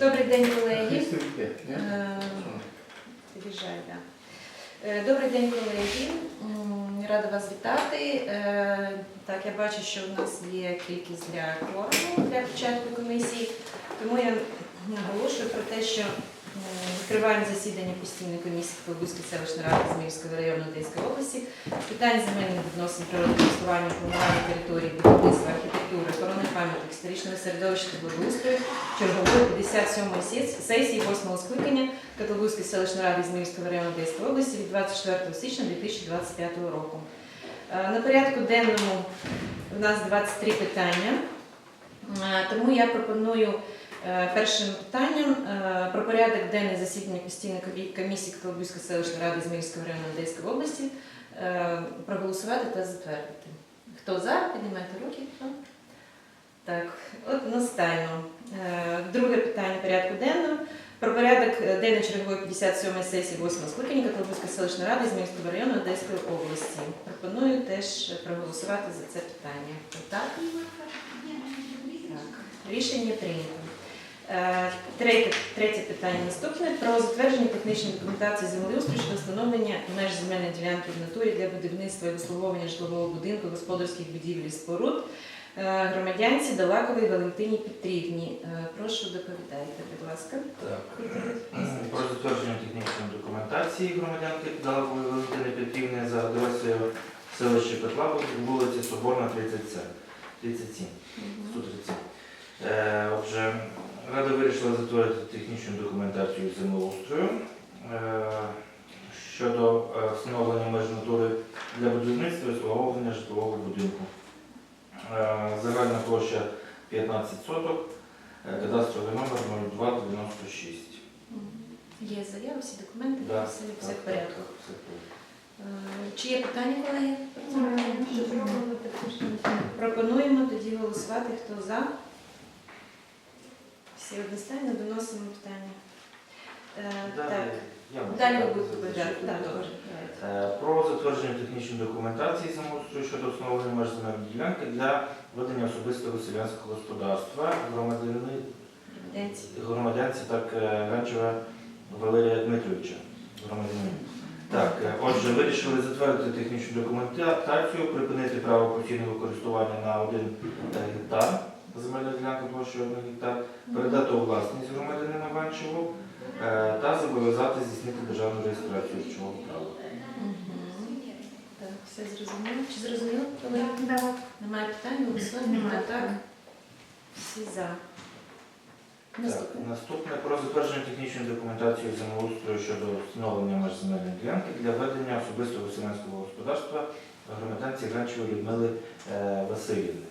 Добрий день, колеги. Йде, ні? Е. Е, Добрий день, колеги. Рада вас вітати. Е, Так, я бачу, що у нас є кількість для кворуму для початку комісії, тому я наголошую про те, що відкриваємо засідання постійної комісії Колобузької селищної ради Зміївського району Одеської області, питань земельних відносин природокористування, планування території, будівництва, архітектури, охорони пам'яток, історичного середовища та благоустрою чергової 57-ї сесії 8-го скликання Катловської селищної ради Зміївського району Одеської області від 24 січня 2025 року. Е, На порядку денному у нас 23 питання, Е, тому я пропоную першим питанням е, про порядок денний засідання постійної комісії Катловської селищної ради Зміївського району Одеської області е, проголосувати та затвердити. Хто за? Піднімайте руки. Так, одностайно. Е, Друге питання порядку денного. Про порядок е, денної чергової 57-ї сесії 8-го скликання Катловської селищної ради Зміївського району Одеської області. Пропоную теж проголосувати за це питання. Так? Так. Рішення прийнято. Е, Третє, третє питання наступне про затвердження технічної документації землеустрою щодо встановлення меж земельної ділянки в натурі для будівництва і обслуговування житлового будинку, господарських будівель і споруд е, громадянці Далаковій Валентині Петрівні. Е, Прошу доповідайте, будь ласка. Так. Про затвердження технічної документації громадянки Далакової Валентини Петрівни за адресою селища Петлаво, вулиця Соборна, 37. 37. 137. Е, Отже, Рада вирішила затвердити технічну документацію землеустрою е, щодо е, встановлення меж натури для будівництва і обслуговування житлового будинку. Е, Загальна площа 15 соток, кадастровий номер 0296. Є заява, всі документи, Да. все, все Так, в порядку. так, все в порядку. Чи є питання, колеги? Пропонуємо тоді голосувати. Хто за? Всі одностайно доносимо питання. Е, Далі Так, я можу далі ви. Так, добре. давайте. Е, Про затвердження технічної документації землеустрою щодо встановлення меж земельної ділянки для ведення особистого селянського господарства громадяни, Громадянці. громадянці так е, Ганчева Валерія Дмитровича. Громадянин. Так, е, отже, вирішили затвердити технічну документацію, припинити право постійного користування на 1 гектар, земельна ділянка площею 1 гектар, передати у власність громадянина Ганчеву е, та зобов'язати здійснити державну реєстрацію речового права. Так, все зрозуміло. Чи зрозуміло, колеги? Немає питань, голосуємо. Так, так. Всі за. Так, Наступне. наступне про затвердження технічної документації землеустрою щодо встановлення меж земельної ділянки для ведення особистого селянського господарства громадянці Гранчевої Людмили е, Васильівни.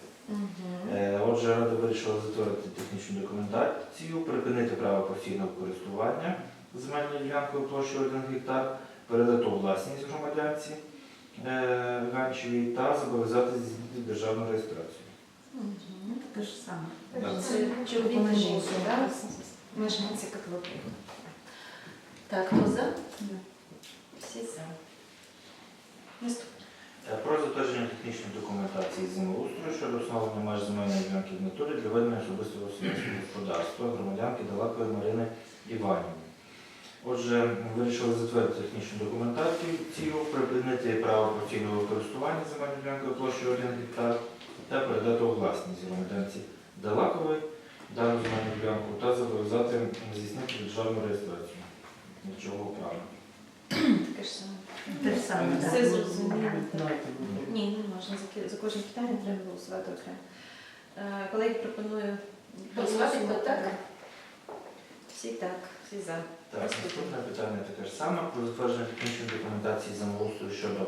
Е, Отже, Рада вирішила затвердити технічну документацію, припинити право постійного користування земельною ділянкою площею 1 гектар, передати у власність громадянці е, Ганчевій та зобов'язати здійснити державну реєстрацію. Мгм. Те ж саме. Це чоловік і жінка, так? Мешканці Котловки. Так, хто за? Всі за. Наступне. Е, Про затвердження технічної документації землеустрою щодо встановлення меж земельної ділянки в натурі для ведення особистого селянського господарства громадянки Далакової Марини Іванівни. Отже, вирішили затвердити технічну документацію, припинити право постійного користування земельною ділянкою площею 1 гектар та передати у власність громадянці Далакової дану земельну ділянку та зобов'язати здійснити державну реєстрацію нічого права. Таке ж саме. Те ж саме, так. Все зрозуміло. Ну, Ні, не можна. За ки- За кожне питання треба голосувати окремо. Е, Колеги, пропоную голосувати. Хто так? Всі так, всі за. Так, Наступне. питання таке ж саме про затвердження технічної документації землеустрою щодо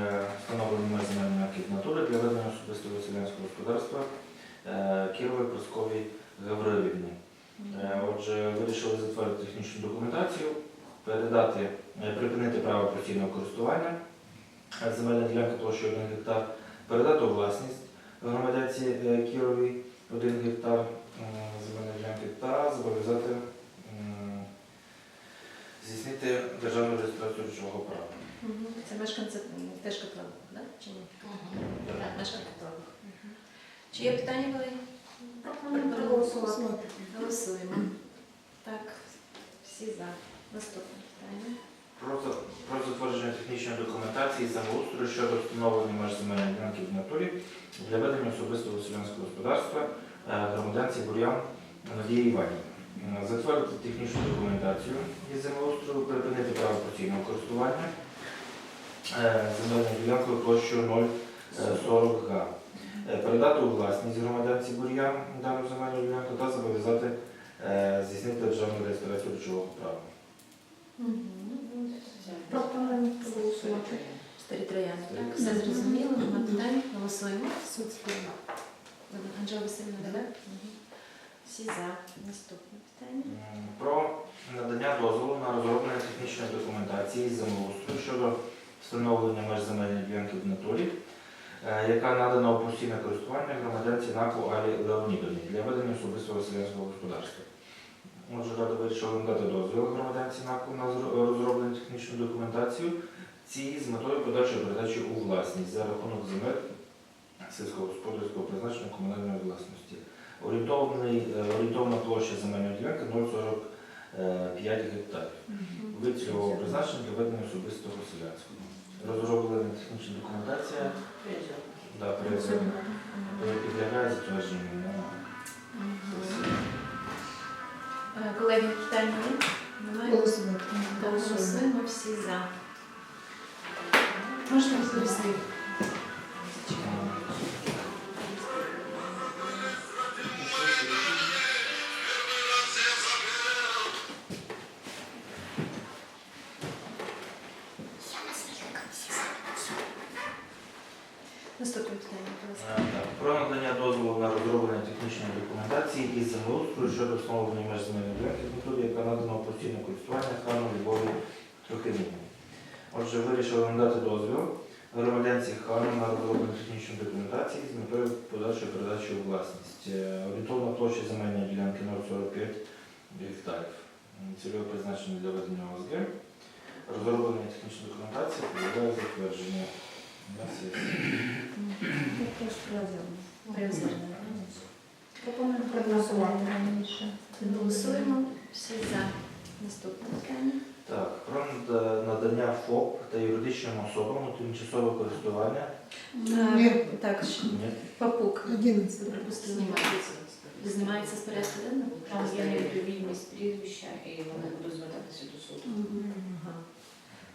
е, встановлення меж земельної ділянки в для ведення особистого селянського господарства е, Кірової Просковій Гаврилівні. Е, Отже, вирішили затвердити технічну документацію, передати, припинити право постійного користування е, земельна ділянка площею 1 гектар, передати у власність громадянці е, Кіровій 1 гектар е, земельної ділянки та зобов'язати здійснити державну реєстрацію речового права. Це мешканці теж Котловок, так? Чи ні? Так, мешканці Котловок. Мгм. Чи є питання, колеги? Пропоную проголосувати. Голосуємо. Голосуємо. Так, всі за. Наступне питання. Про, про затвердження технічної документації землеустрою щодо встановлення меж земельної ділянки в натурі для ведення особистого селянського господарства е, громадянці Бур'ян Надії Іванівни. Е, Затвердити технічну документацію із землеустрою, припинити право постійного користування е, земельною ділянкою площею 040 га. Передати у власність громадянці Бур'ян дану земельну ділянку та зобов'язати здійснити державну реєстрацію речового права. Пропонуємо проголосувати. Старі трояни, так? Все зрозуміло, нема питань. Голосуємо. Анжела Васильівна, так? Всі за. Наступне питання. Про надання дозволу на розроблення технічної документації з землеустрою щодо встановлення меж земельної ділянки в натурі, е, яка надана у постійне користування громадянці НАКу Алі Леонідовні для ведення особистого селянського господарства. Отже, рада вирішила надати дозвіл громадянці НАКу на зро- розроблення технічної документації ці з метою подальшої передачі у власність за рахунок земель сільськогосподарського призначення комунальної власності. Орієнтовний, е, орієнтовна площа земельної ділянки 0,45 гектарів. Вид цільового призначення для ведення особистого селянського. Розроблена технічна документація, да, е, підлягає затвердженню. Е, Колеги, питання. Голосуємо. Немає? Голосуємо всі за. Можна розповісти? Вирішили надати дозвіл громадянці хану на розроблення технічної документації з метою подальшої передачі у власність. Е, Орієнтовна площа земельної ділянки 045 гектарів. Цільове призначення для ведення ОСГ. Розроблення технічної документації підлягає затвердження на сесії. Приозерне. Пропоную проголосувати раніше. Голосуємо всі за. Наступне питання. Так, про надання ФОП та юридичним особам у тимчасове користування. Ні. Е, Так, ще Ні. папук. 11. Припустимо, знімається з порядку денного? Там є невідповідність прізвища і вони будуть звертатися до суду. Ага.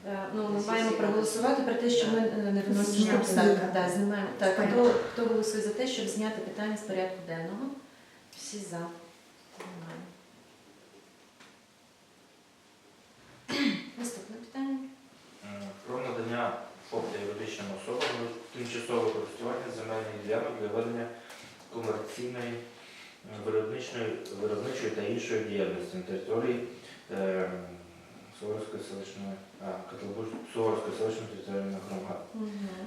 Е, Ну, ми маємо проголосувати про те, що ми е, не вносимо Зняти, обставки. да. Так, знімаємо. Так, хто, хто голосує за те, щоб зняти питання з порядку денного? Всі за. Знімаємо. Наступне питання. М, Про надання ФОП та юридичним особам тимчасове користування земельних ділянок для ведення комерційної, м, виробничної, виробничої та іншої діяльності на території е, Суворовської селищної, а, селищної територіальної громади.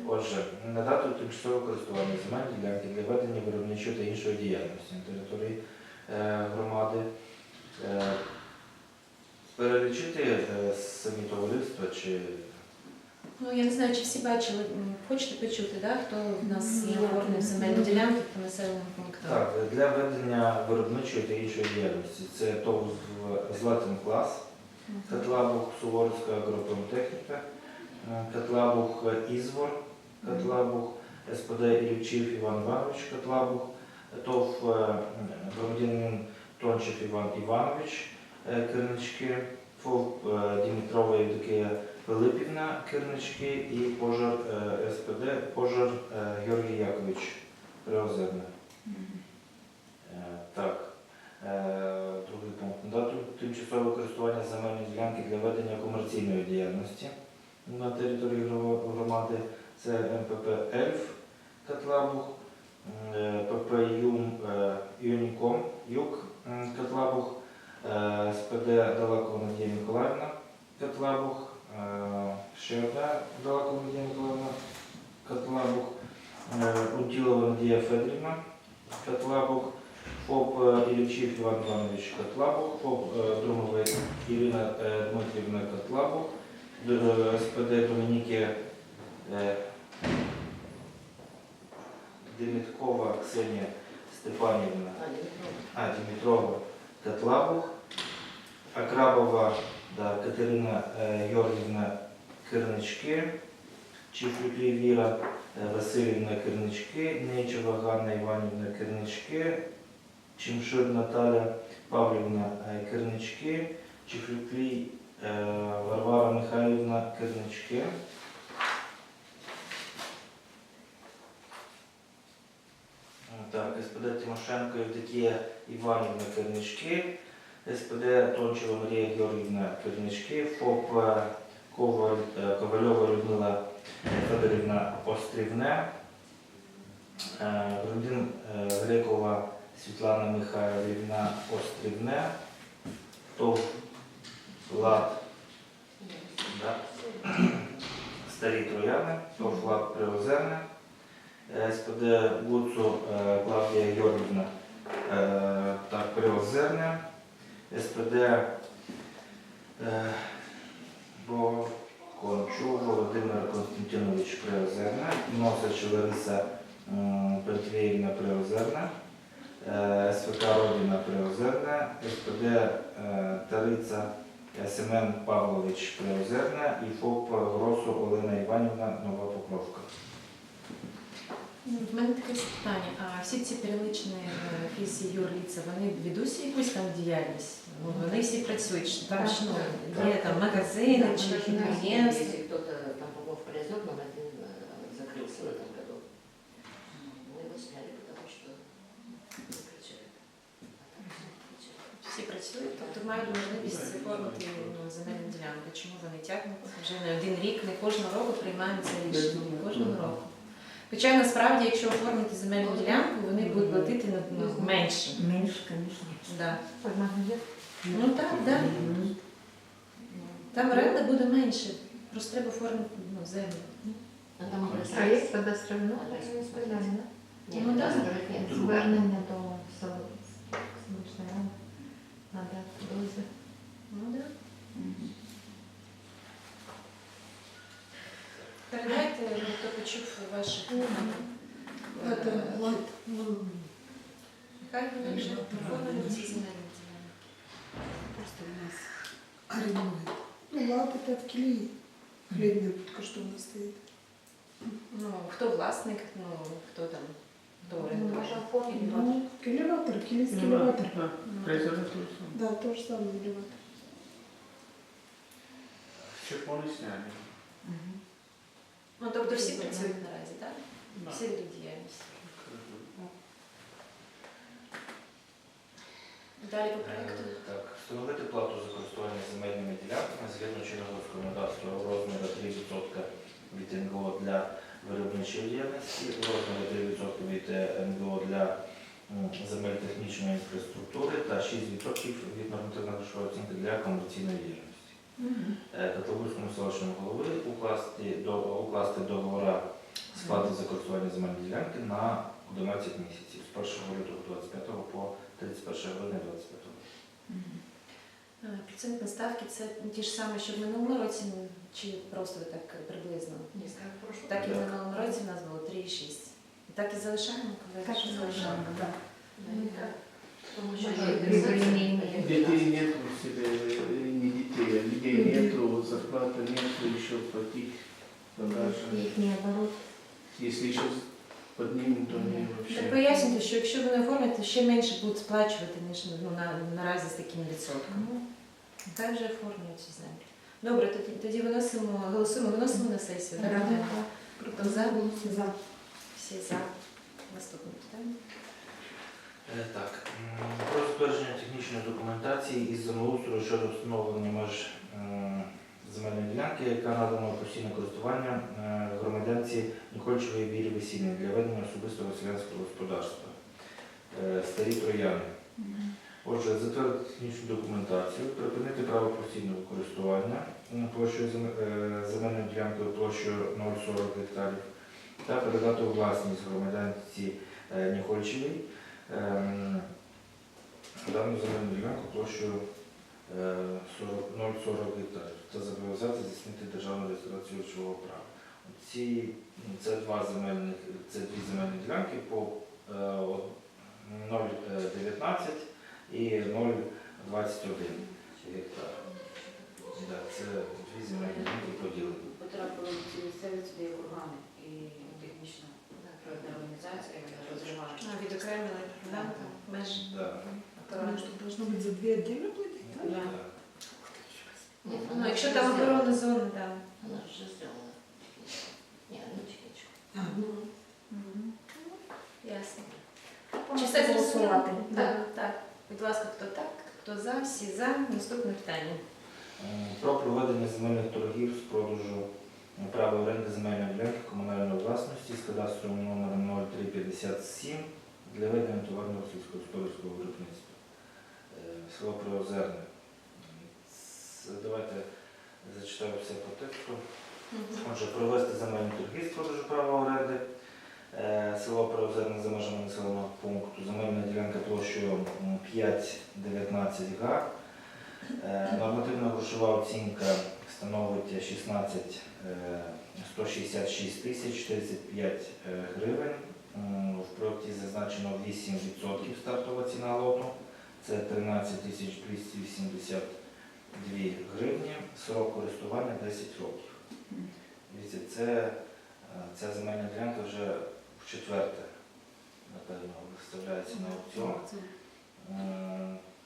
Отже, надати у тимчасове користування земельні ділянки для ведення виробничої та іншої діяльності на території е, громади. Е, перелічити е, самі товариства чи Ну, я не знаю, чи всі бачили. Хочете почути, да? хто в нас є земельні ділянки по населеним пунктам? так, для ведення виробничої та іншої діяльності. Це ТОВ Златин клас. Котлабух Суворська агропротехніка, е, Котлабух Ізвор, Котлабух СПД Іллічів Іван Іванович Котлабух, ТОВ е, громадянин Тончев Іван Іванович е, Кирнички, ФОВ Дімітрова Євдокія Пилипівна Кирнички і пожар е, СПД Пожар е, Георгій Якович Приозерне. Е, Так. Е, Другий пункт. Надати тимчасове користування земельної ділянки для ведення комерційної діяльності на території громади. Це МПП Ельф Котлабух, е, ПП Юм Юніком Котлабух, е, СПД Далакова Надія Миколаївна Котлабух, е, ще одна Далакова Надія Миколаївна Котлабух, е, Уділова Надія Федорівна Котлабух, ФОП е, Іллічів Іван Іванович Котлабух, ФОП е, Друмова Ірина е, Дмитрівна Котлабух, е, СПД Домініки е, Деміткова Ксенія Степанівна, А, Дмитро. а, Дмитрова Тетлабух, Акрабова да, Катерина е, Георгівна Кирнички, Чифлюклі Віра е, Васильівна Кирнички, Нечева Ганна Іванівна Кирнички, Чимшир Наталя Павлівна е, Кирнички, Чифлюклі Варвара Михайлівна Кирнички. Так, СПД Тимошенко Євдокія Іванівна Кернички, СПД Тончева Марія Георгівна Кернички, ФОП е, е, Ковальова Людмила Федорівна Острівне, е, Грудин Грекова Світлана Михайлівна Острівне, ТОВ Лад да? Старі Трояни, ТОВ Лад Приозерне, СПД Гуцу Клавдія Георгівна так, Приозерне, СПД е, Бокончу Володимир Константинович Приозерне, Носич Лариса м, Петвєївна Приозерне, е, СВК Родина Приозерне, СПД е, Тариця Семен Павлович Приозерне і ФОП Гросу Олена Іванівна Нова Покровка. В мене таке питання. А всі ці переличні е, фісі юрліця, вони ведуть якусь там діяльність? Ну, вони всі працюють, що там ж, ну, є там магазини чи підприємства. Если кто-то там попал в производ, магазин э, закрылся в этом году. Мы его сняли, потому что закричали. А так все кричали. Всі працюють, тобто мають можливість оформити ну, земельну ділянку. Чому вони тягнуть вже не один рік, не кожного року приймаємо це рішення, не кожного року. Хоча насправді, якщо оформити земельну ділянку, вони будуть платити ну, ну, менше. Меньше, конечно. Да. Ну так, да. Там оренда буде менше. Просто треба оформити ну, землю. А там А Сказали, да? Нет, Ну да. нет. Звернення до селищної ради. Надо дозвіл. Ну да. Передайте, ну, хто почув ваших. Это Е, вот, ну, Хай вони вже оформлені ці земельні ділянки. просто у нас арендует. Ну, лад это в Килии. Хлебная будка, что у нас стоит. Ну, хто власник, ну, хто там, хто Може орендує. оформити. Ну, элеватор, килийский элеватор. Ну, Да, то же самое элеватор. Щоб вони сняли. Ну, тобто всі працюють наразі, так? Всі ведуть діяльність. Далі по проєкту. Е, Так, встановити плату за користування земельними ділянками згідно чинного законодавства у розмірі 3% від НГО для виробничої діяльності, у розмірі 3% від е, НГО для земель технічної інфраструктури та 6% від нормативно-грошової оцінки для комерційної діяльності. Е, селищному голови укласти, до, укласти договора сплати за користування земельної ділянки на 11 місяців з 1 лютого 25 по 31 грудня 25. Е, Процентні ставки це ті ж самі, що в минулому році, ну, чи просто так приблизно? Скажу, Так і в минулому році в нас було 3,6. І так і залишаємо, коли Так і залишаємо, писать, имение. я Детей нет у себя, э, не детей, а людей нету, зарплаты нету, еще платить продажи. Їхній оборот. Если еще поднимем, то они Так вообще... пояснюйте, що якщо ви не оформите, ще менше будуть сплачувати, ніж ну, на, наразі з таким відсотком. Ну, Хай вже оформлюють ці землі. Добре, тоді, тоді виносимо, голосуємо, виносимо на сесію. Так? Хто за? За. Всі за. Наступне питання. Е, Так, про затвердження технічної документації із землеустрою щодо встановлення меж земельної ділянки, яка надана постійне користування е, громадянці Нікольчевої Вірі Весільної для ведення особистого селянського господарства. Е, Старі трояни. Отже, затвердити технічну документацію, припинити право постійного користування е, земельною ділянкою площею 0,40 гектарів та передати у власність громадянці е, Нікольчевій ем, дану земельну ділянку площею е, 40 0,40 гектарів та зобов'язати здійснити державну реєстрацію речового права. Ці, це два земельних, це дві земельні ділянки по е, 0,19 і 0,21 гектар. Да, це дві земельні ділянки поділені. Потрапили в ці місцеві сюди кургани і технічна організація розриває Відокремили да, меж Да. Потому что должно быть за две отдельно платить, да? Да. Да. Ні, Ну, якщо там оборонна зона, да. Вона ж вже зробила. Ні, ну. А, ну, Ясно. Чи все? Так, так. Будь ласка, хто так, хто за, всі за. Наступне питання. М, Про проведення земельних торгів з продажу права оренди земельної ділянки комунальної власності з кадастровим номером 0357 для ведення товарного сільськогосподарського виробництва. Е, Село Приозерне. Давайте зачитаю все по тексту. Отже, провести земельні торги з продажу права оренди. Е, Село Приозерне за межами населеного пункту. Земельна ділянка площею м, 5,19 га. Е, Нормативна грошова оцінка становить 16 е, 166 тисяч 35 е, гривень. В проєкті зазначено 8% стартова ціна лоту. Це 13 тисяч 282 гривні. Срок користування 10 років. Це, е, ця земельна ділянка вже в четверте, напевно, виставляється на аукціон.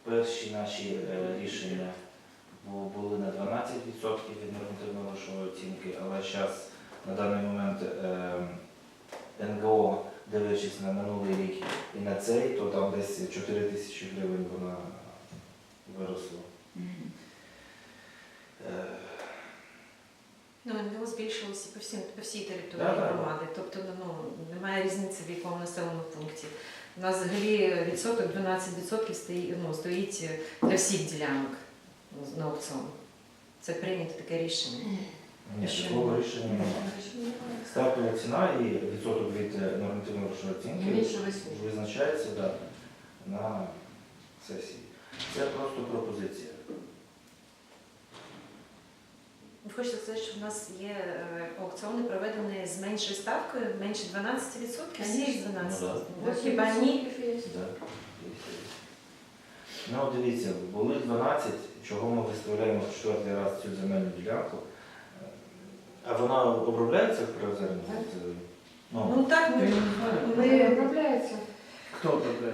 Перші наші е, рішення були на 12% від нормативно-грошової оцінки, але зараз на даний момент е, НГО, дивлячись на минулий рік і на цей, то там десь 4 тисячі гривень вона виросла. Е, Ну, НГО збільшилося по, всім, по всій території Да, да, да. громади. Тобто ну, немає різниці в якому населеному пункті. У нас взагалі відсоток 12% стоїть, ну, стоїть для всіх ділянок на аукціон. Це прийнято таке рішення. Ні, такого рішення немає. Стартова ціна і відсоток від е, нормативно-грошової оцінки більше восьми. визначається да, на сесії. Це просто пропозиція. Ви хочете сказати, що в нас є е, аукціони проведені з меншою ставкою, менше 12%? Всі ж 12%. Ну. Ну, Хіба ні? Да. Ну, дивіться, були 12, чого ми виставляємо в четвертий раз цю земельну ділянку. А вона обробляється в приозерні? Ну, Ну так, ми, Не ми обробляється. Хто таке?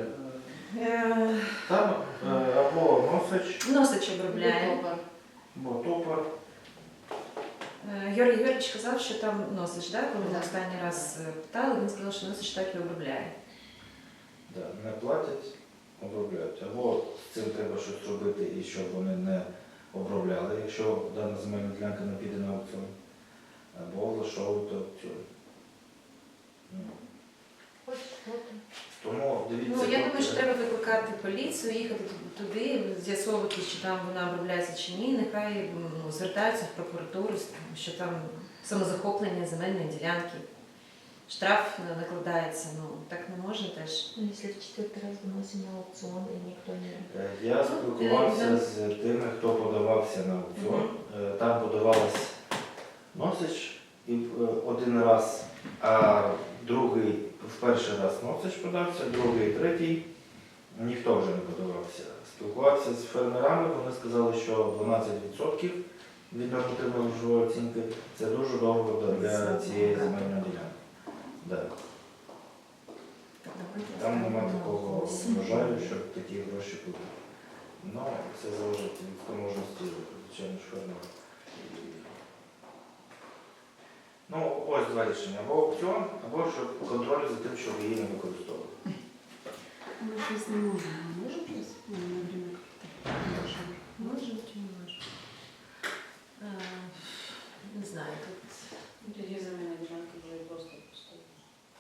е, там е, або носич, носич обробляє. або топор. Е, Георгій Георгійович казав, що там носич, да? коли ми останній раз е, питали, він сказав, що носич так і обробляє. Да, не платять, обробляють. Або з цим треба щось робити і щоб вони не обробляли, якщо дана земельна ділянка не піде на аукціон. Або влаштовувати аукціон. Ну, от. Тому дивіться. Ну, я думаю, що треба викликати поліцію, їхати туди, з'ясовувати, чи там вона обробляється чи ні. Нехай ну, звертаються в прокуратуру, що там самозахоплення земельної ділянки. Штраф на- накладається, ну так не можна теж. Ну, Если в четвертый раз выносим на аукцион и никто не... Е, Я спілкувався Е, з тими, хто подавався на аукціон. Е, Там подавалась носич і е, один раз, а другий в перший раз носич подався, другий, третій. Ніхто вже не подавався. Спілкувався з фермерами, вони сказали, що 12% від нормативної грошової оцінки це дуже довго для цієї земельної ділянки. Да. Там нема такого бажаю, щоб такі гроші були. Ну, це залежить від спроможності, звичайно, ж фермера. Ну, ось два рішення. Або аукціон, або щоб контроль за тим, щоб її не використовували. Мы сейчас не можем. Мы можем сейчас, на время как-то можем. Можем, чи не можем? Е, Не знаю, тут Тоді земельні ділянки вже просто пустують.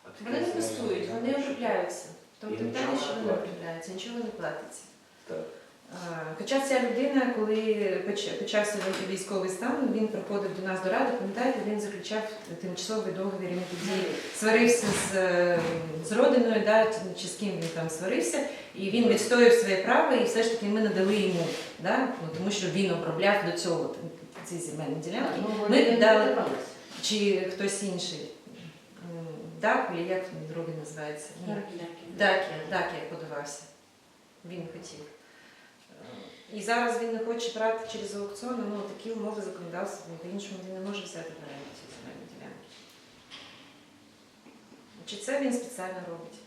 А таке вони не пустують, вони обробляються. Тобто І питання, нічого що не вони платять. обробляються, нічого не платиться. Так. Е, Хоча ця людина, коли почався військовий стан, він приходив до нас до ради, пам'ятаєте, він заключав тимчасовий договір, він тоді сварився з, з родиною, да, чи з ким він там сварився, і він відстояв своє право, і все ж таки ми надали йому, да, ну, тому що він обробляв до цього ці земельні ділянки. Ну, Ми віддали- Чи хтось інший. М, як він другий називається? Дакія, Дакія подавався. Він хотів. І зараз він не хоче брати через аукціон, ну такі умови законодавства, він по-іншому він не може взяти в оренду ці земельні ділянки. Чи це він спеціально робить?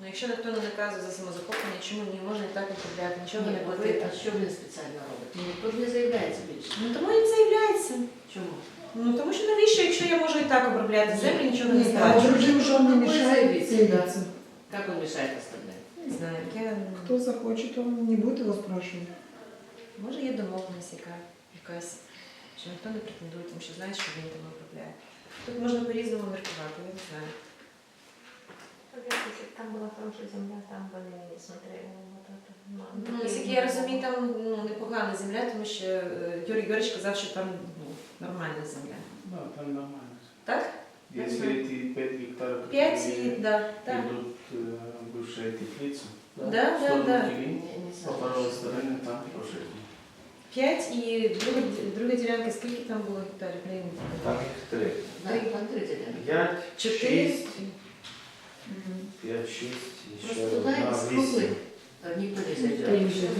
Ну, якщо ніхто не наказує за самозахоплення, чому не можна і так управляти, нічого не Ні, ну ви- платити? а що він спеціально робить? Ну, ніхто не заявляється більше. Ну тому і заявляється. Чому? Ну тому що навіщо, якщо я можу і так обробляти землю, нічого не Нет, а сплачу? другим же он не Какой мешает заявитель, селиться. Як він мішає остальним? Не знаю, я Кто захочет, он не будет его спрашивать. може є домовленість яка якась, що ніхто не претендує, тому що знає, що він там обробляє. Тут можна по-різному міркувати, я не знаю. Если там была хорошая земля, там бы не смотрели вот это. Ну, такие наскільки я розумію, там ну, непогана земля, тому що е, Юрій Юрійович казав, що там ну, нормальна земля. Да, там нормально. Так? Если эти 5 гектаров, П'ять і которые да, так. идут э, бывшие теплицы, Да, да, в сторону да. Килин, Не, не по знаю. правой стороне там тоже. П'ять і друга, друга ділянка, скільки там було гектарів? Не Там їх три. Да, там три ділянки. П'ять, Чотири. шість, п'ять, шість, і ще Просто туда одна, из круглых. вісім. Там никто не Никто зайдет. не живет.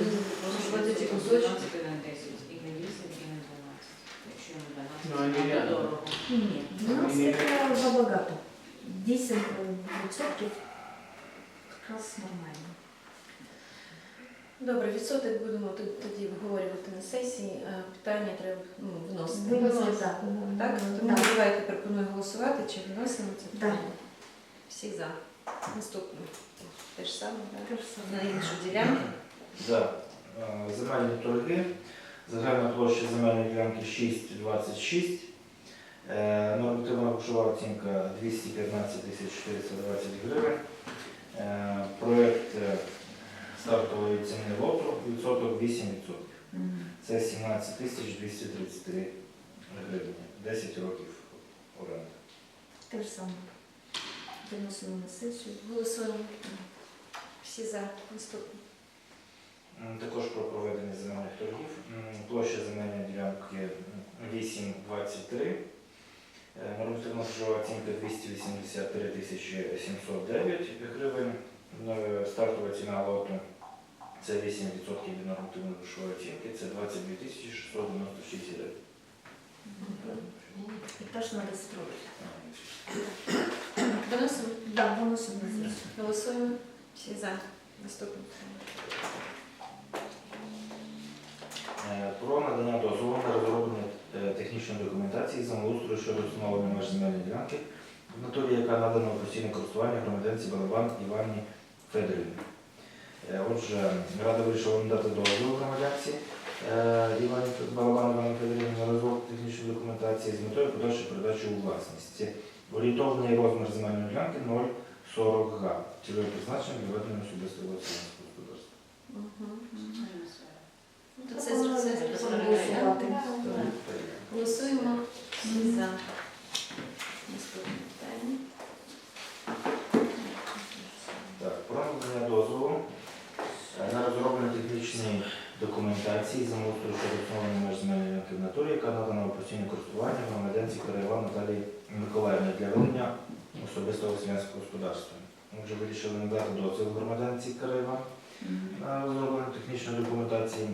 Вот эти кусочки. і на 10, і на 8, і на 12. Якщо на 12, Ну, вони то рядом. дорого. Нет, 12 Они- это забагато. 10 процентов как раз нормально. Добре, відсоток будемо тоді обговорювати на сесії. а Питання треба ну, вносити. Выносить, да. Так, тому Да. давайте пропоную голосувати, чи вносимо це Да. питання. Всі за. Наступне. Те ж саме, так? На іншу ділянку. Да. Е, Земельні торги. Загальна площа земельної ділянки 6,26. Е, Нормативна грошова оцінка 215 тисяч 420 гривень. Е, Проєкт е, стартової ціни лоту відсоток 8%. Це 17 тисяч 233 гривні. 10 років оренди. То же самое. Выносим на сессию. Голосуємо. Всі за. Наступне. М, Також про проведення земельних торгів. Площа земельної ділянки 8,23. Е, Нормативна грошова оцінка 283 тисячі 709 гривень. Е, Стартова ціна лоту це 8% від нормативної грошової оцінки, це 22 тисячі 696 гривень. Надо строить. Виносимо. Да, выносим на сессию. Голосуємо. Всі за. Наступне. Про надання дозволу на розроблення е, технічної документації землеустрою щодо встановлення меж земельної ділянки в натурі, яка надана у постійне користування громадянці Балабан Івані Федорівні. Е, Отже, Рада вирішила надати дозвіл громадянці е, Івані Балабан Івані Федорівні на розробку технічної документації з метою подальшої передачі у власність. Орієнтовний розмір земельної ділянки 0,40 га. Цільове призначення для ведення особистого селянського господарства. То це зрозуміло. Голосуємо. Всі за. Наступне питання. Так, про надання дозволу е, на розроблення технічної документації землеустрою щодо встановлення меж земельної ділянки в натурі, яка надана у постійне користування громадянці Караєва Наталії Миколаївни для ведення особистого селянського господарства. Ми вже вирішили надати дозвіл громадянці Караєва на розроблення технічної документації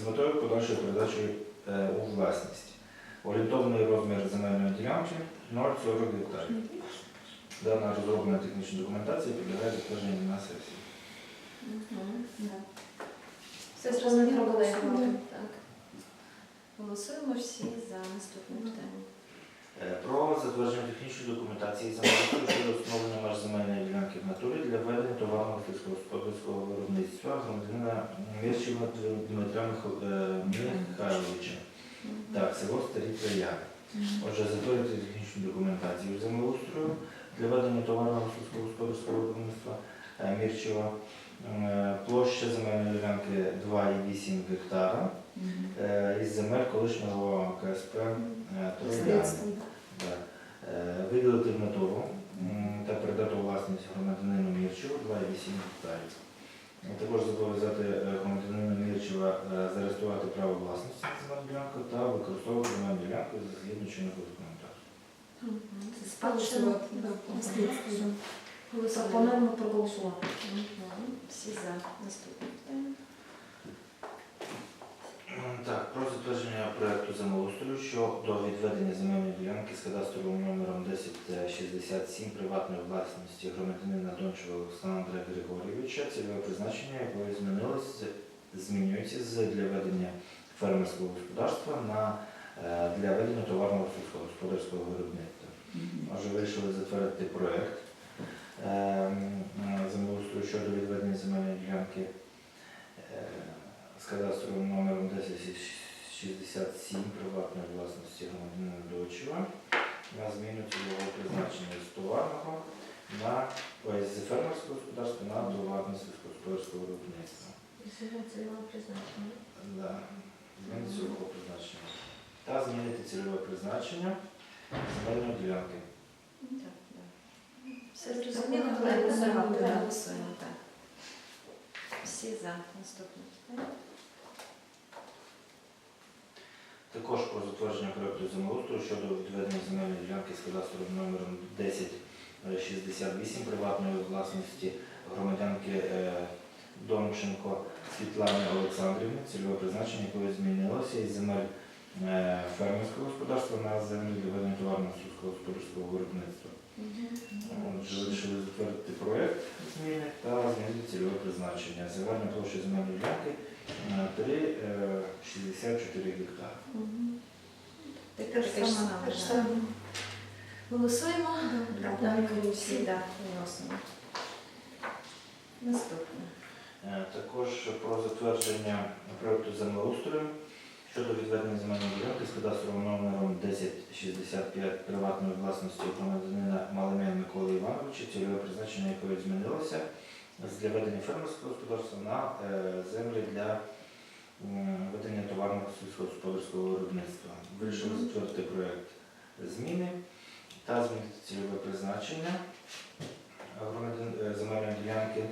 з метою подальшої передачі е, у власність. Орієнтовний розмір земельної ділянки 0,40 гектарів. Дана розроблена технічна документація підлягає затвердженню на сесії. Все зрозуміло? Так. Голосуємо всі за наступне питання. Е, Про затвердження технічної документації землеустрою щодо встановлення меж земельної натурі для ведення товарного сільськогосподарського виробництва громадянина Мірчева Дмитра е, Михайловича. Так, село Старі Трояни. Отже, затвердити технічну документацію землеустрою для ведення товарного сільськогосподарського виробництва е, Мірчева. Е, Площа земельної ділянки 2,8 гектара із земель колишнього КСП. Е, Виділити в натуру та передати у власність громадянину Мірчеву 2,8 гектарів. Також зобов'язати е, громадянина Мірчева е, зареєструвати право власності на земельну ділянку та використовувати земельну ділянку згідно чинного законодавства. Це спадщина. Голосувати, да, наслідство, проголосувати. Всі за. Наступне питання. Так, про затвердження проекту землеустрою щодо відведення земельної ділянки з кадастровим номером 1067 приватної власності громадянина Дончева Олександра Григорійовича, цільове призначення якої змінилось, змінюється з для ведення фермерського господарства на е, для ведення товарного сільськогосподарського виробництва. Отже, вирішили затвердити проект ем, е, землеустрою щодо відведення земельної ділянки е, з кадастровим номером 1067 приватної власності громадянина Дочева на зміну цільового призначення з товарного на ой, з фермерського господарства на товарне сільськогосподарського виробництва. Це його призначення. Да. Зміни цільового призначення. Та змінити цільове призначення земельної ділянки. Так, да. Все зрозуміло, Давай голосуємо. голосуємо. Голосуємо, так. Всі за. Наступне питання. Також про затвердження проекту землеустрою щодо відведення земельної ділянки з кадастровим номером 1068 приватної власності громадянки е, Домченко Світлани Олександрівни, цільове призначення якої змінилося із земель е, фермерського господарства на землі для ведення товарного сільськогосподарського виробництва. Отже, вирішили затвердити проект зміни та змінити цільове призначення. Загальна площа земельної ділянки е, 3,64 гектари. Таке ж саме. саме. Те ж да. саме. Голосуємо. Да. Так, всі да, виносимо. Наступне. Е, Також про затвердження проекту землеустрою щодо відведення земельної ділянки з кадастровим номером 1065 приватної власності громадянина Малимен Миколи Івановича, цільове призначення якої змінилося для ведення фермерського господарства на е, землі для ведення товарного сільськогосподарського виробництва. Вирішили затвердити проект зміни та змінити цільове призначення е, земельної ділянки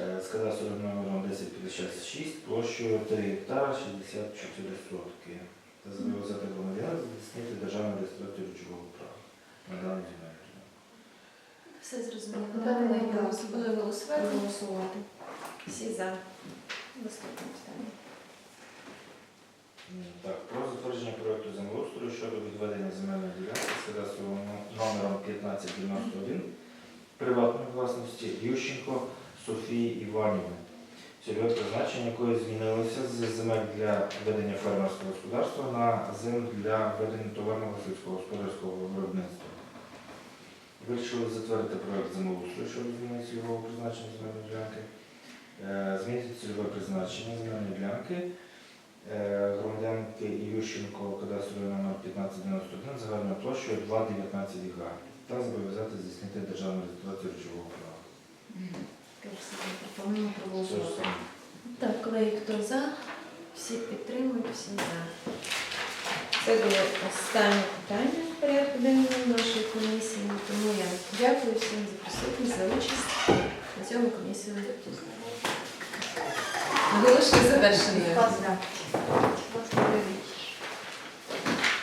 е, з кадастровим номером 1056 площею 3 гектара 64 сотки. Та зобов'язати громадян здійснити державну реєстрацію речового права на даній земельній ділянці. Все зрозуміло. Да. голосуємо. голосувати. Всі за. Наступне питання. Так, про затвердження проекту землеустрою щодо відведення земельної ділянки з кадастровим номером 1591 приватної власності Ющенко Софії Іванівни. Цільове призначення якої змінилося з земель для ведення фермерського господарства на землю для ведення товарного сільськогосподарського виробництва. Вирішили затвердити проект землеустрою щодо зміни цільового призначення земельної ділянки, Е, змінити цільове призначення земельної ділянки е, громадянки Ющенко кадастровий номер 1591 загальною площею 2,19 га та зобов'язати здійснити державну реєстрацію речового права. Те саме. Пропонуємо проголосувати. Так, колеги, хто за? Всі підтримують, всі за. Це було останнє питання порядку денного нашої комісії. Тому я дякую всім за присутність, за участь. На цьому комісію оголошую завершення.